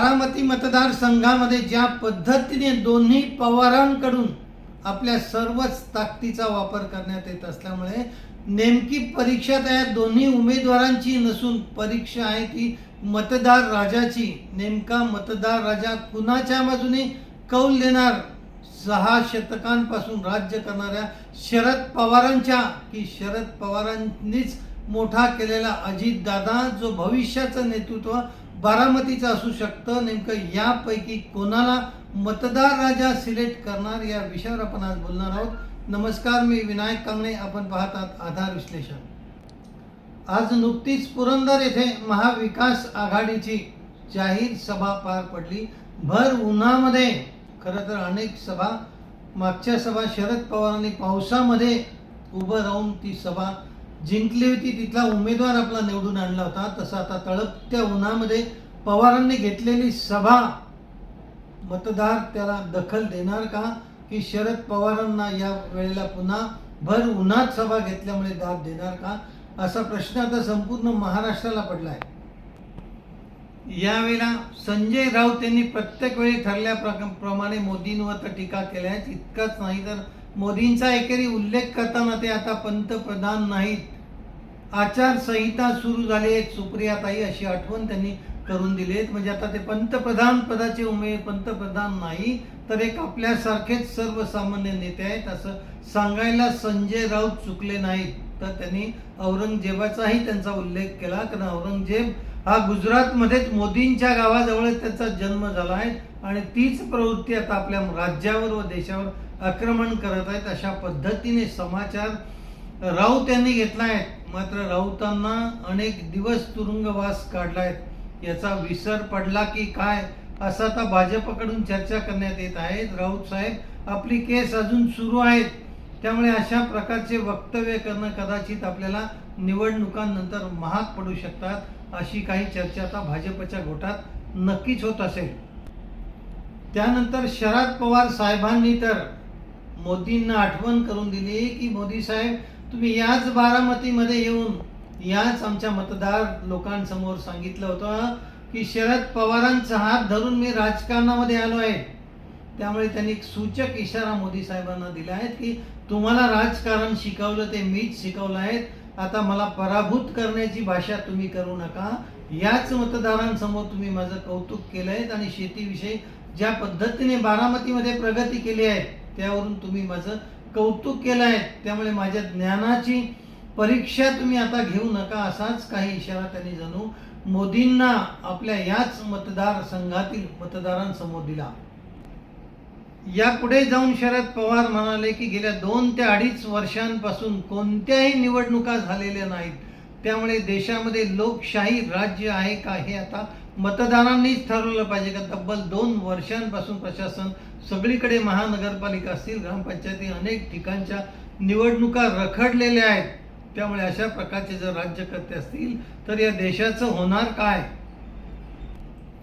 बारामती मतदारसंघामध्ये ज्या पद्धतीने दोन्ही पवारांकडून आपल्या सर्वच ताकदीचा वापर करण्यात येत असल्यामुळे नेमकी परीक्षा त्या दोन्ही उमेदवारांची नसून परीक्षा आहे ती मतदार राजाची. नेमका मतदार राजा कुणाच्या बाजूने कौल देणार? सहा शतकांपासून राज्य करणाऱ्या शरद पवारांच्या की शरद पवारांनीच मोठा केलेला अजित दादा जो भविष्याचं नेतृत्व बारामतीचं असू शकतं. नेमकं यापैकी कोणाला मतदार राजा सिलेक्ट करणार या विषयावर आपण आज बोलणार आहोत. नमस्कार मी विनायक कांगणे आपण पाहतात आधार विश्लेषण. आज नुकतीच पुरंदर येथे महाविकास आघाडीची जाहीर सभा पार पडली. भर उन्हामध्ये खरं तर अनेक सभा मागच्या सभा शरद पवारांनी पावसामध्ये उभं राहून ती सभा जिंकली होती तिथला उमेदवार आपला निवडून आणला होता. तसं आता तळपत्या उन्हामध्ये पवारांनी घेतलेली सभा मतदार त्याला दखल देणार का? की शरद पवारांना या वेळेला पुन्हा भर उन्हात सभा घेतल्यामुळे दाद देणार का? असा प्रश्न आता संपूर्ण महाराष्ट्राला पडला आहे यावेळेला संजय राऊत यांनी प्रत्येक वेळी ठरल्याप्रमाणे मोदींवर तर टीका केल्या आहे इतकंच नाही तर मोदींचा एकेरी उल्लेख करताना ते आता पंतप्रधान नाहीत. आचारसंहिता सुरू झाली. आहे सुप्रियाताई अशी आठवण त्यांनी करून दिली आहेत म्हणजे आता ते पंतप्रधान पदाचे उमेद पंतप्रधान नाही तर एक आपल्यासारखेच सर्वसामान्य नेते आहेत असं सांगायला संजय राऊत चुकले नाहीत. तर त्यांनी औरंगजेबाचाही त्यांचा उल्लेख केला. कारण औरंगजेब हा गुजरातमध्येच मोदींच्या गावाजवळच त्याचा जन्म झाला आहे आणि तीच प्रवृत्ती आता आपल्या राज्यावर व देशावर आक्रमण करत आहेत. अशा पद्धतीने समाचार राऊत यांनी घेतला आहे मात्र राऊतांना अनेक दिवस तुरुंगवास काढलाय. याचा विसर पडला की काय? असं आता भाजपकडून चर्चा करण्यात येत आहे. राऊत साहेब आपली केस अजून सुरू आहेत. त्यामुळे अशा प्रकारचे वक्तव्य करणं कदाचित आपल्याला निवडणुकांनंतर महाग पडू शकतात. अशी काही चर्चा आता भाजपच्या गोटात नक्कीच होत असेल. त्यानंतर शरद पवार साहेबांनी तर मोदींना आठवण करून दिली की मोदी साहेब तुम्ही याच बारामतीमध्ये येऊन याच आमच्या मतदार लोकांसमोर सांगितलं होतं की शरद पवारांचा हात धरून मी राजकारणामध्ये आलो आहे. त्यामुळे त्यांनी एक सूचक इशारा मोदी साहेबांना दिला आहे की तुम्हाला राजकारण शिकवलं ते मीच शिकवलं आहे. आता मला पराभूत करण्याची भाषा तुम्ही करू नका. याच मतदारांसमोर तुम्ही माझं कौतुक केलं आहे आणि शेतीविषयी ज्या पद्धतीने बारामतीमध्ये प्रगती केली आहे त्यावरून तुम्ही माझं कौतुक केलं आहे त्यामुळे माझ्या ज्ञानाची परीक्षा तुम्ही आता घेऊ नका असाच काही इशारा त्यांनी जणू मोदींना आपल्या याच मतदारसंघातील मतदारांसमोर दिला. यापुढे जाऊन शरद पवार म्हणाले की गेल्या दोन ते अडीच वर्षांपासून कोणत्याही निवडणुका झालेल्या नाहीत. त्यामुळे देशामध्ये लोकशाही राज्य आहे का हे आता मतदारांनीच ठरवलं पाहिजे का तब्बल दोन वर्षांपासून प्रशासन सगळीकडे महानगरपालिका असतील ग्रामपंचायती अनेक ठिकाणच्या निवडणुका रखडलेल्या आहेत. त्यामुळे अशा प्रकारचे जर राज्यकर्ते असतील तर या देशाचं होणार काय?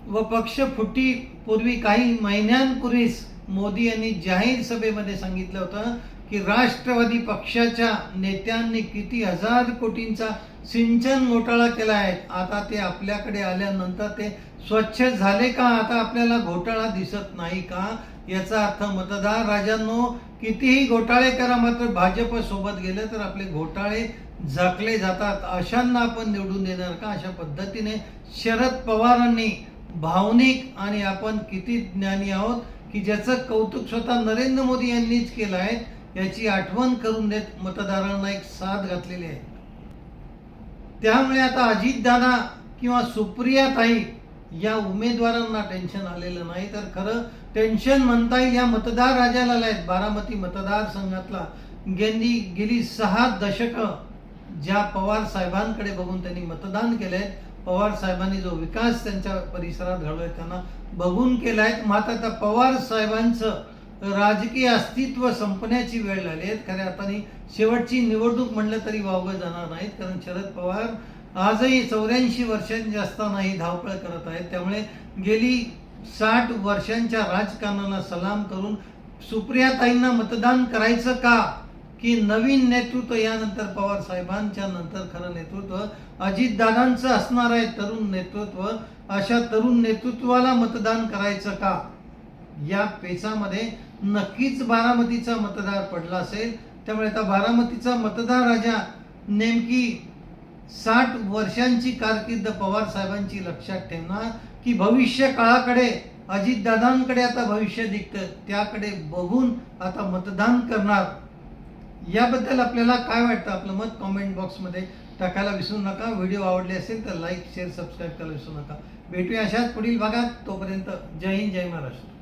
व पक्ष फुटी पूर्वी काही महिन्यांपूर्वीच मोदी यांनी जाहीर सभेमध्ये सांगितलं होतं की राष्ट्रवादी पक्षाच्या नेत्यांनी किती हजार कोटींचा सिंचन घोटाळा केला आहे. आता ते आपल्याकडे आल्यानंतर ते स्वच्छ झाले का? आता आपल्याला घोटाळा दिसत नाही का? याचा अर्थ मतदार राजांनो कितीही घोटाळे करा मात्र भाजप सोबत गेलं तर आपले घोटाळे झाकले जातात. अशांना आपण निवडून देणार का? अशा पद्धतीने शरद पवारांनी भावनिक आणि आपण किती ज्ञानी आहोत की ज्याचं कौतुक स्वतः नरेंद्र मोदी यांनीच केलं आहे याची आठवण करून देत मतदारांना एक साथ घातलेली आहे. त्यामुळे आता अजितदादा किंवा सुप्रियाताई या उमेदवारांना टेन्शन आलेलं नाही. तर खरं टेन्शन म्हणता येईल या मतदार राजाला आहेत बारामती मतदारसंघातला गेली गेली सहा दशकं ज्या पवार साहेबांकडे बघून त्यांनी मतदान केलंय. पवार साहेबांनी जो विकास त्यांच्या परिसरात घडवलाय त्यांना बघून केलाय. मात्र आता पवार साहेबांचं राजकीय अस्तित्व संपण्याची वेळ आली आहे. खऱ्या अर्थाने शेवटची निवडणूक म्हणलं तरी वावगं जाणार नाहीत कारण शरद पवार आजही चौऱ्याऐंशी वर्षांची असतानाही धावपळ करत आहेत. त्यामुळे गेली साठ वर्षांच्या राजकारणाला सलाम करून सुप्रियाताईंना मतदान करायचं का? की नवीन नेतृत्व यानंतर पवार साहेबांच्या नंतर खरं नेतृत्व? अजितदादांचं असणार आहे तरुण नेतृत्व. अशा तरुण नेतृत्वाला मतदान करायचं का? या पेचामध्ये नक्कीच बारामतीचा मतदार पडला असेल. त्यामुळे आता बारामतीचा मतदार राजा नेमकी साठ वर्षांची कारकीर्द पवार साहेबांची लक्षात ठेवणार की भविष्य काळाकडे अजितदादांकडे आता भविष्य दिसतं त्याकडे बघून आता मतदान करणार. याबद्दल आपल्याला काय वाटतं? आपलं मत कॉमेंट बॉक्समध्ये टाकायला विसरू नका. व्हिडिओ आवडले असेल तर लाईक शेअर सबस्क्राईब करायला विसरू नका. भेटूया अशाच पुढील भागात. तोपर्यंत जय हिंद जय महाराष्ट्र.